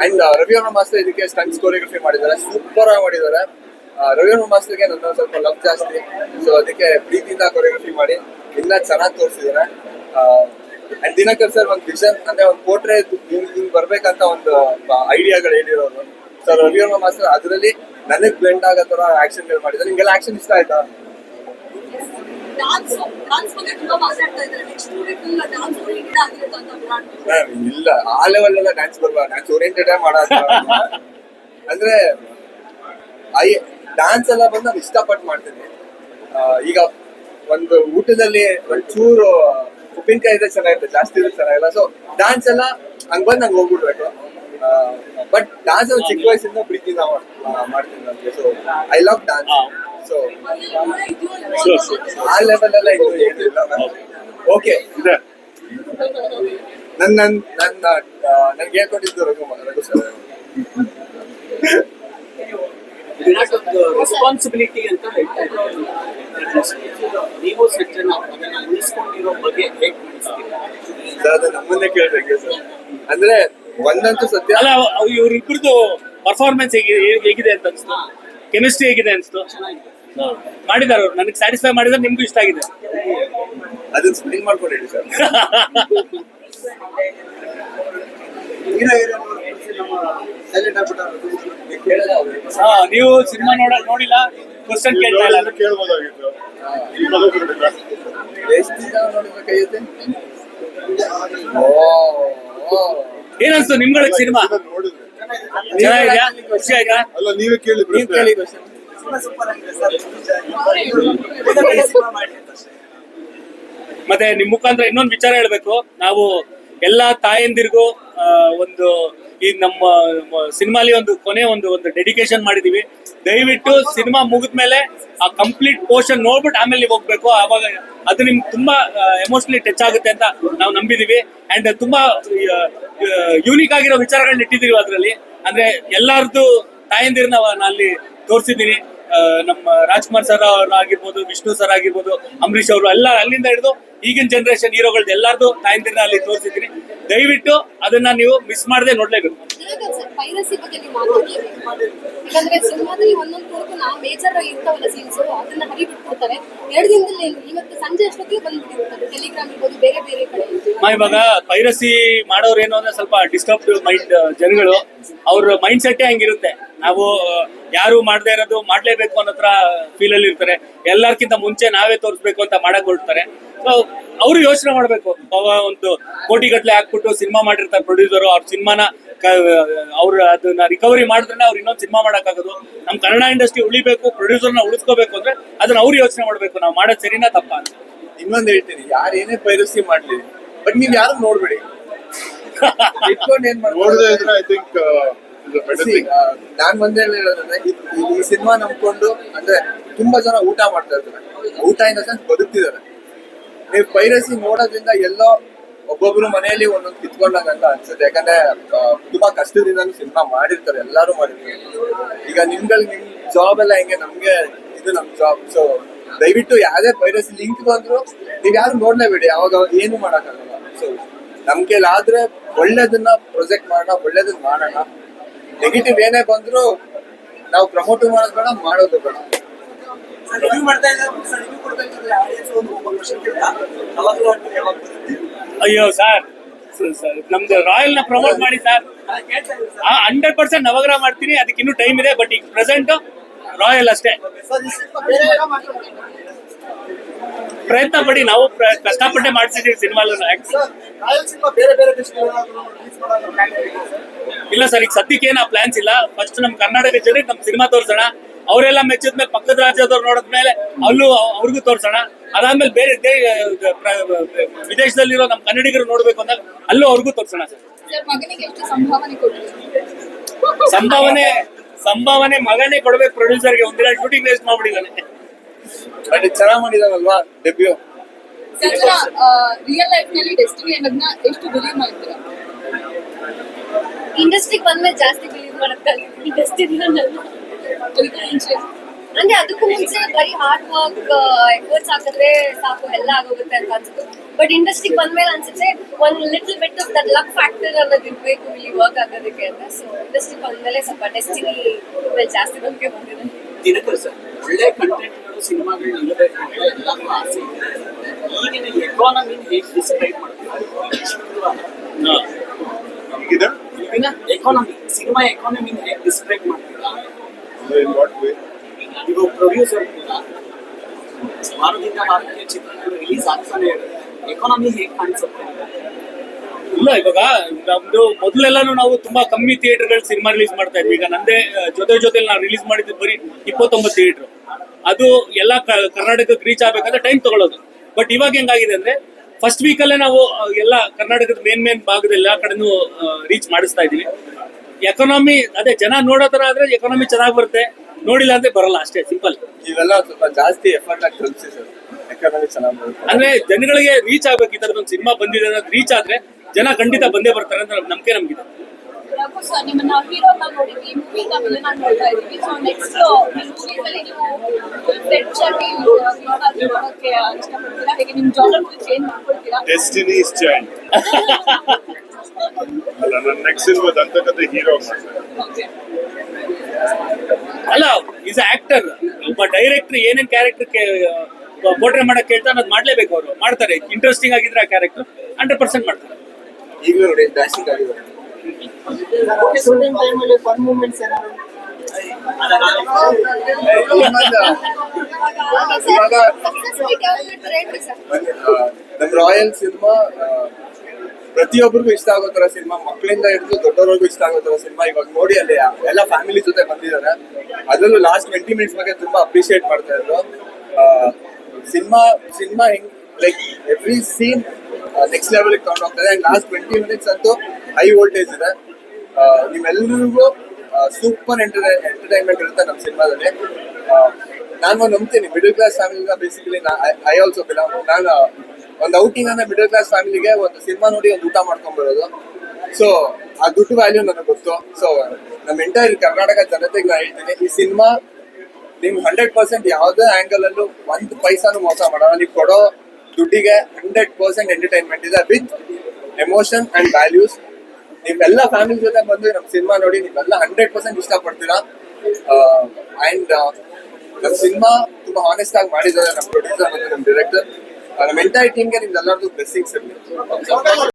And Ravivarma master ಇದಕ್ಕೆ stunts choreography ಮಾಡಿದ್ದಾರೆ. Super ಆಗಿ ಮಾಡಿದ್ದಾರೆ. ಆ, ರವಿವರ್ಮ ಮಾಸ್ಟರ್ಗೆ ನನ್ನ ಸ್ವಲ್ಪ ಲವ್ ಜಾಸ್ತಿ. ಸೊ ಅದಕ್ಕೆ ಪ್ರೀತಿಯಿಂದ ಕೊರಿಯೋಗ್ರಫಿ ಮಾಡಿ. ಇನ್ನ ಚೆನ್ನಾಗಿ ತೋರಿಸಿದ್ದಾರೆ. ಅಂಡ್ ದಿನಕರ್ ಸರ್ ಒಂದು ವಿಷನ್ ಅಂದ್ರೆ ಒಂದು ಪೋಟ್ರೆ ಹಿಂಗ್ ಬರ್ಬೇಕಂತ ಒಂದು ಐಡಿಯಾಗಳು ಹೇಳಿರೋರು. ರವಿ ರವಿವರ್ಮ ಮಾಸ್ಟರ್ ಅದರಲ್ಲಿ ನನಗೆ ಬ್ಲೆಂಡ್ ಆಗೋ ತರ ಆಕ್ಷನ್ ಮಾಡಿದ್ದಾರೆ. ನಿಮ್ಗೆಲ್ಲ ಆಕ್ಷನ್ ಇಷ್ಟ ಆಯ್ತಾ? ಡಾನ್ಸ್ ಡಾನ್ಸ್ ಬಗ್ಗೆ ತುಂಬಾ ಮಾತಾಡ್ತಾ ಇದ್ದಾರೆ. ನೆಕ್ಸ್ಟ್ ಮೂವಿ ಡಾನ್ಸ್ ಓರಿಯೆಂಟೆಡ್ ಆಗಿರುತ್ತೆ ಅಂತ ವಿರಾಟ್ ಮ್ಯಾಮ್, ಇಲ್ಲ ಆ ಲೆವೆಲ್ ಎಲ್ಲ ಡ್ಯಾನ್ಸ್ ಬರಲ್ಲ ಡ್ಯಾನ್ಸ್ ಓರಿಯೆಂಟೆಡ್ ಮಾಡೋದು ಅಂದ್ರೆ ಐ ಡ್ಯಾನ್ಸ್ ಎಲ್ಲ ಬಂದು ನಾನು ಇಷ್ಟಪಟ್ಟು ಮಾಡ್ತೀನಿ. ಈಗ ಒಂದು ಊಟದಲ್ಲಿ ಒಂಚೂರು ಉಪ್ಪಿನಕಾಯಿ ಇದ್ರೆ ಚೆನ್ನಾಗಿರುತ್ತೆ ಜಾಸ್ತಿ ಇದ್ರೆ ಚೆನ್ನಾಗಿಲ್ಲ. ಸೊ ಡ್ಯಾನ್ಸ್ ಎಲ್ಲ ಹಂಗ್ ಬಂದ್ ನಂಗೆ ಹೋಗ್ಬಿಡ್ಬೇಕು. ಬಟ್ ಡಾನ್ಸ್ ಒಂದು ಚಿಕ್ಕ ವಯಸ್ಸಿಂದ ಪ್ರೀತಿಯಿಂದ ಮಾಡ್- ಮಾಡ್ತೀನಿ ನನಗೆ. So I love dance so ಆ ಲೆವೆಲ್ ಎಲ್ಲ ಇನ್ನೂ ಏನಿಲ್ಲ. ಓಕೆ ಇದೆ. ನನ್ ನನ್ ನನ್ನ ನನ್ಗೆ ಹೇಳ್ಕೊಟ್ಟಿದ್ದು ರಘು ರಘು ಸರ್ ರೆಸ್ಪಾನ್ಸಿಬಿಲಿಟಿ ಅಂತ ಹೇಳ್ತಾ ಇದ್ದಾರೆ. ನೀವು ಸಜ್ಜನ ಅದನ್ನ ಉಳಿಸ್ಕೊಂಡಿರೋ ಬಗ್ಗೆ ಹೇಗೆ ಸರ್ ಅದು ನಮ್ಮನ್ನೇ ಕೇಳ್ಬೇಕು ಸರ್ ಅಂದ್ರೆ ಒಂದಂತೂ ಸತ್ಯ. ಅಲ್ಲ ಇವ್ರಿಬ್ರದ್ದು ಪರ್ಫಾರ್ಮೆನ್ಸ್ ಹೇಗಿದೆ ಅಂತ ಅನ್ಸ್ತು. ಕೆಮಿಸ್ಟ್ರಿ ಹೇಗಿದೆ ಅನ್ಸ್ತು. ಮಾಡಿದಾರೆ ಅವ್ರು. ನನಗೆ ಸ್ಯಾಟಿಸ್ಫೈ ಮಾಡಿದ್ರೆ ನಿಮ್ಗೂ ಇಷ್ಟ ಆಗಿದೆ. ಅದನ್ನ ಸ್ಪ್ರಿಂಗ್ ಮಾಡ್ಕೊಂಡು ಹೇಳಿ ಸರ್ ಹಾ ನೀವು ಸಿನಿಮಾ ನೋಡ ನೋಡಿಲ್ಲ ಕ್ವಶನ್ ಕೇಳ್ತಾ ಇಲ್ಲ. ಕೇಳ್ಬೋದಾಗಿತ್ತು. ಏನನ್ಸ್ತು ನಿಮ್ಗಳಿಗೆ ಸಿನಿಮಾ? ಚೆನ್ನಾಗಿದ್ಯಾ? ಖುಷಿ ಆಯ್ತಾ? ಅಲ್ಲ ನೀವೇ ಕೇಳಿ ನೀವ್ ಕೇಳಿ. ಮತ್ತೆ ನಿಮ್ ಮುಖಾಂತರ ಇನ್ನೊಂದು ವಿಚಾರ ಹೇಳ್ಬೇಕು. ನಾವು ಎಲ್ಲಾ ತಾಯಂದಿರಿಗೂ ಒಂದು ಈ ನಮ್ಮ ಸಿನಿಮಾಲಿ ಒಂದು ಕೊನೆ ಒಂದು ಒಂದು ಡೆಡಿಕೇಶನ್ ಮಾಡಿದೀವಿ. ದಯವಿಟ್ಟು ಸಿನಿಮಾ ಮುಗಿದ್ಮೇಲೆ ಆ ಕಂಪ್ಲೀಟ್ ಪೋರ್ಷನ್ ನೋಡ್ಬಿಟ್ಟು ಆಮೇಲೆ ನೀವು ಹೋಗ್ಬೇಕು. ಅವಾಗ ಅದು ನಿಮ್ಗೆ ತುಂಬಾ ಎಮೋಷನಲಿ ಟಚ್ ಆಗುತ್ತೆ ಅಂತ ನಾವು ನಂಬಿದೀವಿ. ಅಂಡ್ ತುಂಬಾ ಯೂನಿಕ್ ಆಗಿರೋ ವಿಚಾರಗಳನ್ನ ಇಟ್ಟಿದ್ದೀವಿ ಅದರಲ್ಲಿ. ಅಂದ್ರೆ ಎಲ್ಲಾರ್ದು ತಾಯಂದಿರ್ನ ನಾನು ಅಲ್ಲಿ ತೋರಿಸಿದ್ದೀನಿ ನಮ್ಮ ರಾಜ್ಕುಮಾರ್ ಸರ್ ಅವ್ರು ಆಗಿರ್ಬೋದು ವಿಷ್ಣು ಸರ್ ಆಗಿರ್ಬೋದು ಅಂಬರೀಶ್ ಅವರು ಎಲ್ಲ ಅಲ್ಲಿಂದ ಹಿಡಿದು ಈಗಿನ ಜನರೇಷನ್ ಹೀರೋಗಳ್ದು ಎಲ್ಲಾರ್ದು ತಾಯಂದಿರನ್ನ ಅಲ್ಲಿ ತೋರಿಸಿದ್ದೀನಿ. ದಯವಿಟ್ಟು ಅದನ್ನ ನೀವು ಮಿಸ್ ಮಾಡದೆ ನೋಡ್ಲೇಬೇಕು. ದಿನಕರ್ ಸರ್ ಪೈರಸಿ ಬಗ್ಗೆ ನೀವು ಮಾತಾಡ್ಲೇಬೇಕು ಯಾಕಂದ್ರೆ ಸಿನಿಮಾದಲ್ಲಿ ಒಂದೊಂದು ತುಣುಕು ಮೇಜರ್ ಇರ್ತಾವಲ್ಲ ಸೀನ್ಸ್ ಅದನ್ನ ಹರಿ ಬಿಟ್ಬಿಡ್ತಾರೆ ಎರಡು ದಿನದಲ್ಲಿ ಇವತ್ತು ಸಂಜೆ ಅಷ್ಟೊತ್ತಿಗೆ ಬಂದ್ಬಿಟ್ಟಿರ್ತಾರೆ. ಟೆಲಿಗ್ರಾಮ್ ಇರ್ಬೋದು ಬೇರೆ ಬೇರೆ ಕಡೆ. ಮಾ ಇವಾಗ ಪೈರಸಿ ಮಾಡೋರು ಏನು ಅಂದ್ರೆ ಸ್ವಲ್ಪ ಡಿಸ್ಟರ್ಬ್ ಮೈಂಡ್ ಜನಗಳು. ಅವ್ರ ಮೈಂಡ್ ಸೆಟ್ಟೇ ಹಂಗಿರುತ್ತೆ. ನಾವು ಯಾರು ಮಾಡದೇ ಇರೋದು ಮಾಡ್ಲೇಬೇಕು ಅನ್ನೋತ್ರ ಫೀಲ್ ಅಲ್ಲಿ ಇರ್ತಾರೆ. ಎಲ್ಲಾರ್ಕಿಂತ ಮುಂಚೆ ನಾವೇ ತೋರಿಸ್ಬೇಕು ಅಂತ ಮಾಡಕ್ ಹೊರಡ್ತಾರೆ ಸೊ ಅವರು ಯೋಚನೆ ಮಾಡ್ಬೇಕು. ಅವ ಒಂದು ಕೋಟಿ ಗಟ್ಲೆ ಹಾಕ್ಬಿಟ್ಟು ಸಿನಿಮಾ ಮಾಡಿರ್ತಾರೆ ಪ್ರೊಡ್ಯೂಸರ್ ಅವ್ರ ಸಿನಿಮಾನ ಅವ್ರ ಅದನ್ನ ರಿಕವರಿ ಮಾಡಿದ್ರೆ ಅವ್ರು ಇನ್ನೊಂದು ಸಿನಿಮಾ ಮಾಡೋಕ್ಕಾಗೋದು. ನಮ್ ಕನ್ನಡ ಇಂಡಸ್ಟ್ರಿ ಉಳಿಬೇಕು ಪ್ರೊಡ್ಯೂಸರ್ನ ಉಳಿಸ್ಕೋಬೇಕು ಅಂದ್ರೆ ಅದನ್ನ ಅವ್ರು ಯೋಚನೆ ಮಾಡ್ಬೇಕು. ನಾವು ಮಾಡೋದು ಸರಿನಾ ತಪ್ಪ ಅಂತ. ಇನ್ನೊಂದು ಹೇಳ್ತೀನಿ ಯಾರು ಏನೇ ಪೈರಸಿ ಮಾಡ್ಲಿ ಬಟ್ ನೀವ್ ಯಾರು ನೋಡ್ಬೇಡಿ. ಇಟ್ಕೊಂಡು ಏನ್ ನೋಡದೆ ಐ ಥಿಂಕ್ ನಾನ್ ಒಂದೇ ಹೇಳೋದಂದ್ರೆ ಈ- ಸಿನಿಮಾ ನಂಬ್ಕೊಂಡು ಅಂದ್ರೆ ತುಂಬಾ ಜನ ಊಟ ಮಾಡ್ತಾ ಇರ್ತಾರೆ. ಊಟ ಇಂದ ಸೆನ್ಸ್ ಬದುಕ್ತಿದ್ದಾರೆ. ನೀವು ಪೈರಸಿ ನೋಡೋದ್ರಿಂದ ಎಲ್ಲೋ ಒಬ್ಬೊಬ್ರು ಮನೆಯಲ್ಲಿ ಒಂದೊಂದು ಕಿತ್ಕೊಂಡಂಗ ಅಂತ ಅನ್ಸುತ್ತೆ. ಯಾಕಂದ್ರೆ ತುಂಬಾ ಕಷ್ಟದಿಂದ ಸಿನಿಮಾ ಮಾಡಿರ್ತಾರೆ ಎಲ್ಲಾರು ಮಾಡಿರ್ತಾರೆ. ಈಗ ನಿಮ್ಗಳು ನಿಮ್ ಜಾಬ್ ಎಲ್ಲ ಹೆಂಗೆ? ನಮ್ಗೆ ಇದು ನಮ್ ಜಾಬ್ ಸೊ ದಯವಿಟ್ಟು ಯಾವ್ದೇ ಪೈರಸಿ ಲಿಂಕ್ ಬಂದ್ರು ನೀವ್ ಯಾರು ನೋಡ್ಲೇಬೇಡಿ. ಯಾವಾಗ ಏನು ಮಾಡಕ್ಕಾಗಲ್ಲ. ಸೊ ನಮ್ ಕೈಲಾದ್ರೆ ಒಳ್ಳೇದನ್ನ ಪ್ರೊಜೆಕ್ಟ್ ಮಾಡೋಣ ಒಳ್ಳೇದನ್ನ ಮಾಡೋಣ. ನೆಗೆಟಿವ್ ಏನೇ ಬಂದ್ರು ನಾವು ಪ್ರಮೋಟ್ ಮಾಡೋದು ಬೇಡ ಮಾಡೋದು ಬೇಡ. ಅಯ್ಯೋ ಸರ್. ನಮ್ದು ರಾಯಲ್ನ ಪ್ರಮೋಟ್ ಮಾಡಿ ಸರ್. ಹಂಡ್ರೆಡ್ ಪರ್ಸೆಂಟ್ ನವಗ್ರಹ ಮಾಡ್ತೀನಿ. ಅದಕ್ಕೆ ಇನ್ನೂ ಟೈಮ್ ಇದೆ ಬಟ್ ಈಗ ಪ್ರೆಸೆಂಟ್ ರಾಯಲ್ ಅಷ್ಟೇ ಸರ್ ಈ ಸಿನಿಮಾ ಬೇರೆ ಏನೋ ಮಾಡ್ತಾರೆ ಪ್ರಯತ್ನ ಪಡಿ ನಾವು ಕಷ್ಟಪಟ್ಟೆ ಮಾಡ್ತಿದ್ದೀವಿ ಸಿನಿಮಾ ಇಲ್ಲ ಸರ್ ಈಗ ಸದ್ಯಕ್ಕೆ ಏನ ಪ್ಲಾನ್ಸ್ ಇಲ್ಲ. ಫಸ್ಟ್ ನಮ್ ಕರ್ನಾಟಕ ಜನರಿಗೆ ನಮ್ ಸಿನಿಮಾ ತೋರ್ಸೋಣ. ಅವರೆಲ್ಲ ಮೆಚ್ಚಿದ್ಮೇಲೆ ಪಕ್ಕದ ರಾಜ್ಯದವ್ರು ನೋಡಿದ್ಮೇಲೆ ಅಲ್ಲೂ ಅವ್- ಅವ್ರಿಗೂ ತೋರ್ಸೋಣ. ಅದಾದ್ಮೇಲೆ ಬೇರೆ ವಿದೇಶದಲ್ಲಿರೋ ನಮ್ ಕನ್ನಡಿಗರು ನೋಡ್ಬೇಕು ಅಂದಾಗ ಅಲ್ಲೂ ಅವ್ರಿಗೂ ತೋರ್ಸೋಣ ಸರ್. ಸರ್ ಮಗನಿಗೆ ಎಷ್ಟು ಸಂಭಾವನೆ ಕೊಡ್ತೀವಿ ಸಂಭಾವನೆ ಸಂಭಾವನೆ ಮಗನೇ ಕೊಡ್ಬೇಕು ಪ್ರೊಡ್ಯೂಸರ್ಗೆ ಒಂದೆರಡು ಶೂಟಿಂಗ್ ವೇಸ್ಟ್ ಮಾಡ್ಬಿಟ್ಟಿದ್ದಾನೆ. ಬಟ್ ಚೆನ್ನಾಗಿ ಮಾಡಿದಾರಲ್ವಾ ಡೆಬ್ಯೂ ರಿಯಲ್ ಲೈಫ್ನಲ್ಲಿ ಡೆಸ್ಟಿನಿ ಅನ್ನೋದನ್ನ ಎಷ್ಟು ಬಿಲೀವ್ ಮಾಡ್ತೀರಾ? ಇಂಡಸ್ಟ್ರಿಗೆ ಬಂದ್ಮೇಲೆ ಜಾಸ್ತಿ ಬಿಲೀವ್ ಮಾಡಕ್ ಡೆಸ್ಟಿನಿ ಅದಕ್ಕೆ ಅಂದ್ರೆ ಅದಕ್ಕೂ ಮುಂಚೆ ಬರೀ ಹಾರ್ಡ್ ವರ್ಕ್ ಎಫರ್ಟ್ಸ್ ಹಾಕಿದ್ರೆ ಸಾಕು ಎಲ್ಲ ಆಗೋಗುತ್ತೆ ಅಂತ ಅನ್ಸುತ್ತೆ. ಬಟ್ ಇಂಡಸ್ಟ್ರಿಗೆ ಬಂದ್ಮೇಲೆ ಅನ್ಸುತ್ತೆ ಒಂದ್ little bit of that luck factor ಅನ್ನೋದು ಇರ್ಬೇಕು ಇಲ್ಲಿ ವರ್ಕ್ ಆಗೋದಕ್ಕೆ ಅಂತ. ಸೊ ಇಂಡಸ್ಟ್ರಿಗೆ ಬಂದ್ಮೇಲೆ ಸ್ವಲ್ಪ ಡೆಸ್ಟಿನಿ ಜಾಸ್ತಿ ನಂಬಿಕೆ ಬಂದಿದೆ. ಒಳ್ಳೆ ಕಂಟೆಂಟ್ಗಳು ಸಿನಿಮಾಗಳು ನಿಲ್ಲಬೇಕು ಅಂತ ಎಲ್ಲರೂ ಆಸೆ ಎಕಾನಮಿ ಈಗಿನ ಎಕಾನಮಿನ ಹೇಗೆ ಡಿಸ್ಕ್ರೈಬ್ ಮಾಡ್ತೀರಾ ಈಗಿನ? ಎಕಾನಮಿ ಸಿನಿಮಾ ಎಕಾನಮಿ ಹೇಗೆ ಡಿಸ್ಕ್ರೈಬ್ ಮಾಡ್ತೀರಾ ಇನ್ ವಾಟ್ ವೇ ಇವಾಗ ಪ್ರೊಡ್ಯೂಸರ್ ಕೂಡ ವಾರದಿಂದ ವಾರಕ್ಕೆ ಚಿತ್ರಗಳು ರಿಲೀಸ್ ಆಗ್ತಾನೆ ಇರುತ್ತೆ. ಎಕಾನಮಿ ಹೇಗೆ ಕಾಣಿಸುತ್ತೆ? ಇಲ್ಲ ಇವಾಗ ನಮ್ದು ಮೊದಲೆಲ್ಲಾನು ನಾವು ತುಂಬಾ ಕಮ್ಮಿ ಥಿಯೇಟರ್ಗಳು ಸಿನಿಮಾ ರಿಲೀಸ್ ಮಾಡ್ತಾ ಇದ್ವಿ. ಈಗ ನಂದೇ ಜೊತೆ ಜೊತೆ ಜೊತೆಲಿ ನಾವು ರಿಲೀಸ್ ಮಾಡಿದ್ದು ಬರೀ ಇಪ್ಪತ್ತೊಂಬತ್ತು ಥಿಯೇಟರ್ ಅದು ಎಲ್ಲ ಕರ್ನಾಟಕಕ್ಕೆ ರೀಚ್ ಆಗ್ಬೇಕಂದ್ರೆ ಟೈಮ್ ತಗೊಳ್ಳೋದು. ಬಟ್ ಇವಾಗ ಹೆಂಗಾಗಿದೆ ಅಂದ್ರೆ ಫಸ್ಟ್ ವೀಕ್ ಅಲ್ಲೇ ನಾವು ಎಲ್ಲ ಕರ್ನಾಟಕದ ಮೇನ್ ಮೇನ್ ಭಾಗದ ಎಲ್ಲಾ ಕಡೆನೂ ರೀಚ್ ಮಾಡಿಸ್ತಾ ಇದೀವಿ ಎಕನಾಮಿ ಅದೇ ಜನ ನೋಡೋ ತರ ಆದ್ರೆ ಎಕನಾಮಿ ಚೆನ್ನಾಗಿ ಬರುತ್ತೆ. ನೋಡಿಲ್ಲ ಅಂದ್ರೆ ಬರಲ್ಲ ಅಷ್ಟೇ ಸಿಂಪಲ್ ಇವೆಲ್ಲ ಸ್ವಲ್ಪ ಜಾಸ್ತಿ ಎಫರ್ಟ್ ಆಗಿ ಕಲಿಸಿ ಸರ್. ಎಕನಾಮಿ ಚೆನ್ನಾಗಿ ಬರುತ್ತೆ. ಅಂದ್ರೆ ಜನಗಳಿಗೆ ರೀಚ್ ಆಗ್ಬೇಕು ಈ ತರದೊಂದು ಸಿನಿಮಾ ಬಂದಿದೆ ಅನ್ನೋದು ರೀಚ್ ಆದ್ರೆ ಜನ ಖಂಡಿತ ಬಂದೇ ಬರ್ತಾರೆ ಅಂತ ನಂಬಿಕೆ ನಮ್ಗಿದೆ ಸರ್ ನಿಮ್ಮನ್ನ ಅಂತ ನೋಡಿದ್ವಿ. ಮೂವಿನ ವಿಲನ್ ನಾನು ನೋಡ್ತಾ ಇದೀವಿ ಸೊ ನೆಕ್ಸ್ಟ್ ಮೂವಿನಲ್ಲಿ ನೀವು ಫುಲ್ ಫ್ರೆಂಡ್ಸ್ ಆಗಿ ವಿಲನ್ ಆಗಿ ನೋಡೋಕೆ ಇಷ್ಟಪಡ್ತೀರಾ? ಹೇಗೆ ನಿಮ್ಮ ಜಾನರ್ ಫುಲ್ ಚೇಂಜ್ ಮಾಡ್ಕೊಳ್ತೀರಾ? ಡೆಸ್ಟಿನಿ ಇಸ್ ಚೈಲ್ಡ್ ಅಲ್ಲ ನನ್ನ ನೆಕ್ಸ್ಟ್ ಸಿನಿಮಾ ದಂತಕತೆ ಹೀರೋ ಅಲ್ಲ ಈಸ್ ಆಕ್ಟರ್ ಒಬ್ಬ ಡೈರೆಕ್ಟರ್ ಏನೇನ್ ಕ್ಯಾರೆಕ್ಟರ್ ಪೋಟ್ರೆ ಮಾಡಕ್ ಕೇಳ್ತಾ ಅದ್ ಮಾಡ್ಲೇಬೇಕು ಅವರು. ಮಾಡ್ತಾರೆ. ಇಂಟ್ರೆಸ್ಟಿಂಗ್ ಆಗಿದ್ರೆ ಆ ಕ್ಯಾರೆಕ್ಟರ್ ಹಂಡ್ರೆಡ್ ಪರ್ಸೆಂಟ್ ಮಾಡ್ತಾರೆ. ಈಗಲೂ ನೋಡಿ ಡ್ಯಾಶಿಂಗ್ ಆಗಿದ್ದಾರೆ ನಮ್ ರಾಯಲ್ ಸಿನಿಮಾ ಪ್ರತಿಯೊಬ್ಬರಿಗೂ ಇಷ್ಟ ಆಗೋ ತರ ಸಿನಿಮಾ ಮಕ್ಕಳಿಂದ ಹಿಡಿದು ದೊಡ್ಡವರಿಗೂ ಇಷ್ಟ ಆಗೋ ತರ ಸಿನಿಮಾ ಇವಾಗ ನೋಡಿ ಅಲ್ಲಿ ಎಲ್ಲ ಫ್ಯಾಮಿಲಿ ಜೊತೆ ಬಂದಿದ್ದಾರೆ. ಅದರಲ್ಲೂ ಲಾಸ್ಟ್ ಟ್ವೆಂಟಿ ಮಿನಿಟ್ಸ್ ಬಗ್ಗೆ ತುಂಬಾ ಅಪ್ರಿಶಿಯೇಟ್ ಮಾಡ್ತಾ ಇದ್ರು. ಸಿನಿಮಾ ಸಿನಿಮಾ ಹೆಂಗ್ like every scene next level ತಗೊಂಡೋಗ್ತದೆ. And last twenty minutes ಅಂತೂ ಹೈ ವೋಲ್ಟೇಜ್ ಇದೆ. ಆ, ಸೂಪರ್ ಸೂಪರ್ ಎಂಟರ್ಟೈನ್ಮೆಂಟ್ ಇರುತ್ತೆ ನಮ್ಮ ಸಿನಿಮಾದಲ್ಲಿ. ನಾನು ನಂಬ್ತೀನಿ. ಮಿಡಲ್ ಕ್ಲಾಸ್ ಫ್ಯಾಮಿಲಿನ ಬೇಸಿಕಲಿ ಐ ಆಲ್ಸೋ ಬಿಲಾಂಗ್ ನಾನು ಒಂದು ಔಟಿಂಗ್ ಅನ್ನ ಮಿಡಲ್ ಕ್ಲಾಸ್ ಫ್ಯಾಮಿಲಿಗೆ ಒಂದು ಸಿನಿಮಾ ನೋಡಿ ಒಂದು ಊಟ ಮಾಡ್ಕೊಂಡ್ ಬರೋದು ಸೊ ಆ ದುಡ್ಡು ವ್ಯಾಲ್ಯೂ ನನಗೆ ಗೊತ್ತು. ಸೊ ನಮ್ಮ ಎಂಟೈರ್ ಕರ್ನಾಟಕ ಜನತೆಗೆ ನಾನು ಹೇಳ್ತೀನಿ ಈ ಸಿನಿಮಾ ನಿಮ್ಗೆ ಹಂಡ್ರೆಡ್ ಪರ್ಸೆಂಟ್ ಯಾವುದೇ ಆಂಗಲ್ ಅಲ್ಲೂ ಒಂದು ಪೈಸಾನು ಮೋಸ ಮಾಡೋಣ ನೀವು ಕೊಡೋ ದುಡ್ಡಿಗೆ ಹಂಡ್ರೆಡ್ ಪರ್ಸೆಂಟ್ ಎಂಟರ್ಟೈನ್ಮೆಂಟ್ ಇದೆ ವಿತ್ ಎಮೋಷನ್ ಅಂಡ್ ವ್ಯಾಲ್ಯೂಸ್ ನೀವೆಲ್ಲ ಫ್ಯಾಮಿಲಿ ಜೊತೆ ಬಂದು ನಮ್ಮ ಸಿನಿಮಾ ನೋಡಿ, ನೀವೆಲ್ಲ ಹಂಡ್ರೆಡ್ ಪರ್ಸೆಂಟ್ ಇಷ್ಟಪಡ್ತೀರಾ? ಅಂಡ್ ನಮ್ ಸಿನಿಮಾ ತುಂಬಾ ಹಾನೆಸ್ಟ್ ಆಗಿ ಮಾಡಿದ್ದಾರೆ ನಮ್ಮ ಪ್ರೊಡ್ಯೂಸರ್ ಮತ್ತು ನಮ್ಮ ಡೈರೆಕ್ಟರ್ ನಮ್ಮ ಎಂಟೈರ್ ಟೀಮ್ಗೆ ಎಲ್ಲರದ್ದು ಬ್ಲೆಸ್ಸಿಂಗ್ಸ್ ಇರಲಿ.